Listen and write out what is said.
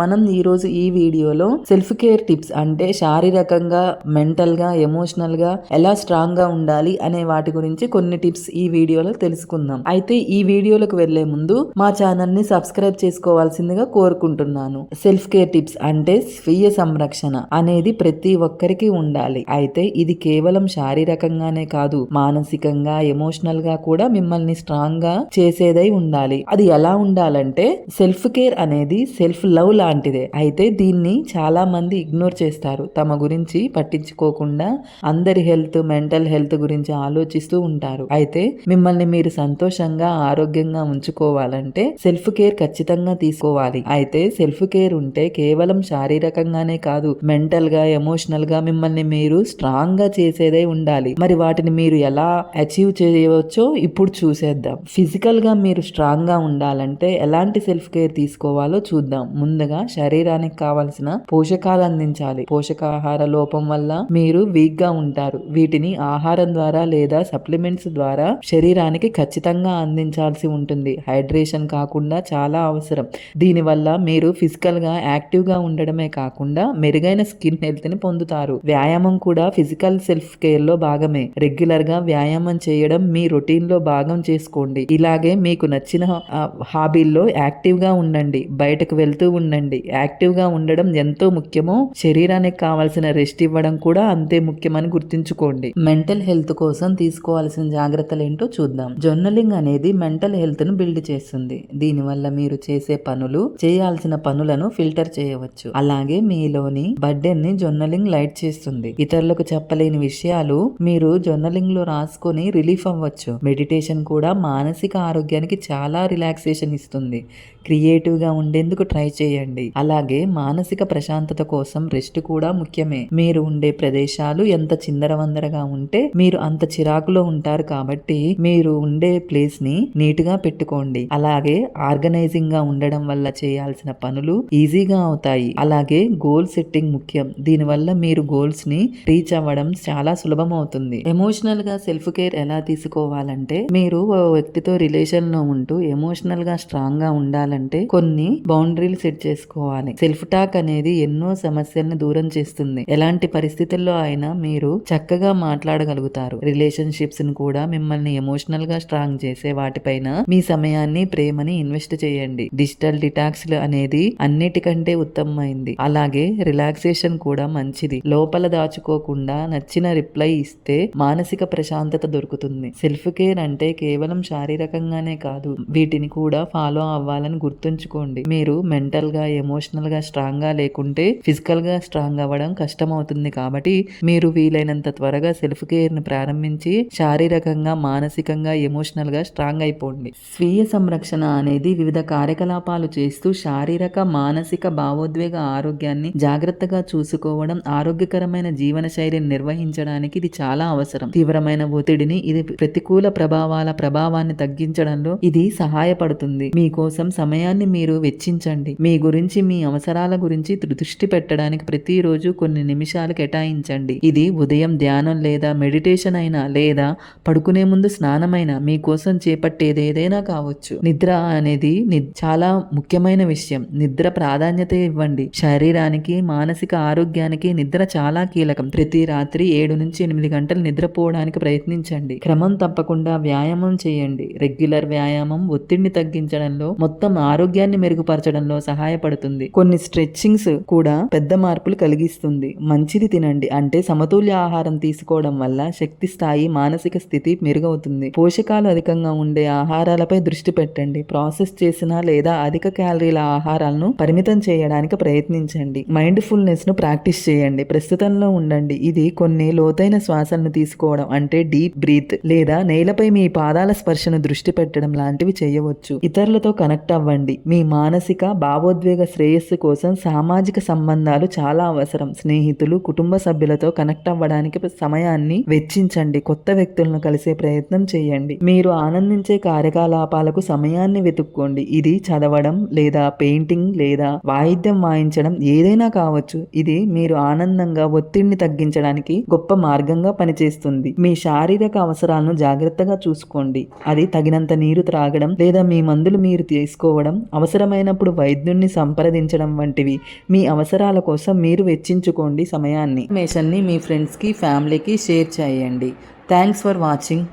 మనం ఈరోజు ఈ వీడియోలో సెల్ఫ్ కేర్ టిప్స్ అంటే శారీరకంగా మెంటల్గా ఎమోషనల్గా ఎలా స్ట్రాంగ్గా ఉండాలి అనే వాటి గురించి కొన్ని టిప్స్ ఈ వీడియోలో తెలుసుకుందాం. అయితే ఈ వీడియోలకు వెళ్ళే ముందు మా ఛానల్ని సబ్స్క్రైబ్ చేసుకోవాల్సిందిగా కోరుకుంటున్నాను. సెల్ఫ్ కేర్ టిప్స్ అంటే స్వీయ సంరక్షణ అనేది ప్రతి ఒక్కరికి ఉండాలి. అయితే ఇది కేవలం శారీరకంగానే కాదు మానసికంగా ఎమోషనల్గా కూడా మిమ్మల్ని స్ట్రాంగ్గా చేసేదై ఉండాలి. అది ఎలా ఉండాలంటే సెల్ఫ్ కేర్ అనేది సెల్ఫ్ లవ్ లాంటిదే. అయితే దీన్ని చాలా మంది ఇగ్నోర్ చేస్తారు. తమ గురించి పట్టించుకోకుండా అందరి హెల్త్ మెంటల్ హెల్త్ గురించి ఆలోచిస్తూ ఉంటారు. అయితే మిమ్మల్ని మీరు సంతోషంగా ఆరోగ్యంగా ఉంచుకోవాలంటే సెల్ఫ్ కేర్ ఖచ్చితంగా తీసుకోవాలి. అయితే సెల్ఫ్ కేర్ ఉంటే కేవలం శారీరకంగానే కాదు మెంటల్గా ఎమోషనల్గా మిమ్మల్ని మీరు స్ట్రాంగ్గా చేసేదే ఉండాలి. మరి వాటిని మీరు ఎలా అచీవ్ చేయవచ్చో ఇప్పుడు చూసేద్దాం. ఫిజికల్గా మీరు స్ట్రాంగ్గా ఉండాలంటే ఎలాంటి సెల్ఫ్ కేర్ తీసుకోవాలో చూద్దాం. ముందుగా శరీరానికి కావలసిన పోషకాలు అందించాలి. పోషకాహార లోపం వల్ల మీరు వీక్గా ఉంటారు. వీటిని ఆహారం ద్వారా లేదా సప్లిమెంట్స్ ద్వారా శరీరానికి ఖచ్చితంగా అందించాల్సి ఉంటుంది. హైడ్రేషన్ కాకుండా చాలా అవసరం. దీనివల్ల మీరు ఫిజికల్గా యాక్టివ్గా ఉండడమే కాకుండా మెరుగైన స్కిన్ హెల్త్ని పొందుతారు. వ్యాయామం కూడా ఫిజికల్ సెల్ఫ్ కేర్లో భాగమే. రెగ్యులర్గా వ్యాయామం చేయడం మీ రొటీన్లో భాగం చేసుకోండి. ఇలాగే మీకు నచ్చిన హాబీల్లో యాక్టివ్గా ఉండండి. బయటకు వెళ్తూ ఉండండి. ఉండండి. యాక్టివ్గా ఉండడం ఎంతో ముఖ్యమో శరీరానికి కావాల్సిన రెస్ట్ ఇవ్వడం కూడా అంతే ముఖ్యమని గుర్తుంచుకోండి. మెంటల్ హెల్త్ కోసం తీసుకోవాల్సిన జాగ్రత్తలు ఏంటో చూద్దాం. జర్నలింగ్ అనేది మెంటల్ హెల్త్ను బిల్డ్ చేస్తుంది. దీనివల్ల మీరు చేసే పనులు చేయాల్సిన పనులను ఫిల్టర్ చేయవచ్చు. అలాగే మీలోని బర్డెన్ని జర్నలింగ్ లైట్ చేస్తుంది. ఇతరులకు చెప్పలేని విషయాలు మీరు జర్నలింగ్లో రాసుకొని రిలీఫ్ అవ్వచ్చు. మెడిటేషన్ కూడా మానసిక ఆరోగ్యానికి చాలా రిలాక్సేషన్ ఇస్తుంది. క్రియేటివ్గా ఉండేందుకు ట్రై చేయండి. అలాగే మానసిక ప్రశాంతత కోసం రెస్ట్ కూడా ముఖ్యమే. మీరు ఉండే ప్రదేశాలు ఎంత చిందరవందరగా ఉంటే మీరు అంత చిరాకులో ఉంటారు కాబట్టి మీరు ఉండే ప్లేస్ని నీట్గా పెట్టుకోండి. అలాగే ఆర్గనైజింగ్గా ఉండడం వల్ల చేయాల్సిన పనులు ఈజీగా అవుతాయి. అలాగే గోల్ సెట్టింగ్ ముఖ్యం. దీనివల్ల మీరు గోల్స్ని రీచ్ అవ్వడం చాలా సులభం అవుతుంది. ఎమోషనల్గా సెల్ఫ్ కేర్ ఎలా తీసుకోవాలంటే మీరు ఓ వ్యక్తితో రిలేషన్లో ఉంటూ ఎమోషనల్గా స్ట్రాంగ్గా ఉండాలంటే కొన్ని బౌండరీలు సెట్ చేసుకోవాలి. సెల్ఫ్ టాక్ అనేది ఎన్నో సమస్యలను దూరం చేస్తుంది. ఎలాంటి పరిస్థితుల్లో అయినా మీరు చక్కగా మాట్లాడగలుగుతారు. రిలేషన్షిప్స్ని కూడా మిమ్మల్ని ఎమోషనల్గా స్ట్రాంగ్ చేసే వాటిపైన మీ సమయాన్ని ప్రేమని ఇన్వెస్ట్ చేయండి. డిజిటల్ డిటాక్స్ అనేది అన్నిటికంటే ఉత్తమమైంది. అలాగే రిలాక్సేషన్ కూడా మంచిది. లోపల దాచుకోకుండా నచ్చిన రిప్లై ఇస్తే మానసిక ప్రశాంతత దొరుకుతుంది. సెల్ఫ్ కేర్ అంటే కేవలం శారీరకంగానే కాదు వీటిని కూడా ఫాలో అవ్వాలని గుర్తుంచుకోండి. మీరు మెంటల్గా ఎమోషనల్గా స్ట్రాంగ్గా లేకుంటే ఫిజికల్గా స్ట్రాంగ్ అవ్వడం కష్టం అవుతుంది కాబట్టి మీరు వీలైనంత త్వరగా సెల్ఫ్ కేర్ని ప్రారంభించి శారీరకంగా మానసికంగా ఎమోషనల్గా స్ట్రాంగ్ అయిపోండి. స్వీయ సంరక్షణ అనేది వివిధ కార్యకలాపాలు చేస్తూ శారీరక మానసిక భావోద్వేగ ఆరోగ్యాన్ని జాగ్రత్తగా చూసుకోవడం ఆరోగ్యకరమైన జీవన శైలిని నిర్వహించడానికి ఇది చాలా అవసరం. తీవ్రమైన ఒత్తిడిని ఇది ప్రతికూల ప్రభావాల ప్రభావాన్ని తగ్గించడంలో ఇది సహాయపడుతుంది. మీకోసం సమయాన్ని మీరు వెచ్చించండి. మీ గురించి గురించి మీ అవసరాల గురించి దృష్టి పెట్టడానికి ప్రతిరోజు కొన్ని నిమిషాలు కేటాయించండి. ఇది ఉదయం ధ్యానం లేదా మెడిటేషన్ అయినా లేదా పడుకునే ముందు స్నానమైనా మీకోసం చేపట్టేది ఏదైనా కావచ్చు. నిద్ర అనేది ని- చాలా ముఖ్యమైన విషయం. నిద్ర ప్రాధాన్యత ఇవ్వండి. శరీరానికి మానసిక ఆరోగ్యానికి నిద్ర చాలా కీలకం. ప్రతి రాత్రి ఏడు నుంచి ఎనిమిది గంటలు నిద్రపోవడానికి ప్రయత్నించండి. క్రమం తప్పకుండా వ్యాయామం చేయండి. రెగ్యులర్ వ్యాయామం ఒత్తిడిని తగ్గించడంలో మొత్తం ఆరోగ్యాన్ని మెరుగుపరచడంలో సహాయపడుతుంది కొన్ని స్ట్రెచ్చింగ్స్ కూడా పెద్ద మార్పులు కలిగిస్తుంది. మంచిది తినండి. అంటే సమతుల్య ఆహారం తీసుకోవడం వల్ల శక్తి స్థాయి మానసిక స్థితి మెరుగవుతుంది. పోషకాలు అధికంగా ఉండే ఆహారాలపై దృష్టి పెట్టండి. ప్రాసెస్ చేసిన లేదా అధిక క్యాలరీల ఆహారాలను పరిమితం చేయడానికి ప్రయత్నించండి. మైండ్ ఫుల్నెస్ను ప్రాక్టీస్ చేయండి. ప్రస్తుతంలో ఉండండి. ఇది కొన్ని లోతైన శ్వాసలను తీసుకోవడం అంటే డీప్ బ్రీత్ లేదా నేలపై మీ పాదాల స్పర్శను దృష్టి పెట్టడం లాంటివి చేయవచ్చు. ఇతరులతో కనెక్ట్ అవ్వండి. మీ మానసిక భావోద్వేగ శ్రేయస్సు కోసం సామాజిక సంబంధాలు చాలా అవసరం. స్నేహితులు కుటుంబ సభ్యులతో కనెక్ట్ అవ్వడానికి సమయాన్ని వెచ్చించండి. కొత్త వ్యక్తులను కలిసే ప్రయత్నం చేయండి. మీరు ఆనందించే కార్యకలాపాలకు సమయాన్ని వెతుక్కోండి. ఇది చదవడం లేదా పెయింటింగ్ లేదా వాయిద్యం వాయించడం ఏదైనా కావచ్చు. ఇది మీరు ఆనందంగా ఒత్తిడిని తగ్గించడానికి గొప్ప మార్గంగా పనిచేస్తుంది. మీ శారీరక అవసరాలను జాగ్రత్తగా చూసుకోండి. అది తగినంత నీరు త్రాగడం లేదా మీ మందులు మీరు తీసుకోవడం అవసరమైనప్పుడు వైద్యుడిని సంప్రదించడం వంటివి. మీ అవసరాల కోసం మీరు వెచ్చించుకోండి సమయాన్ని. ఇన్ఫర్మేషన్ని మీ ఫ్రెండ్స్కి ఫ్యామిలీకి షేర్ చేయండి. Thanks for watching.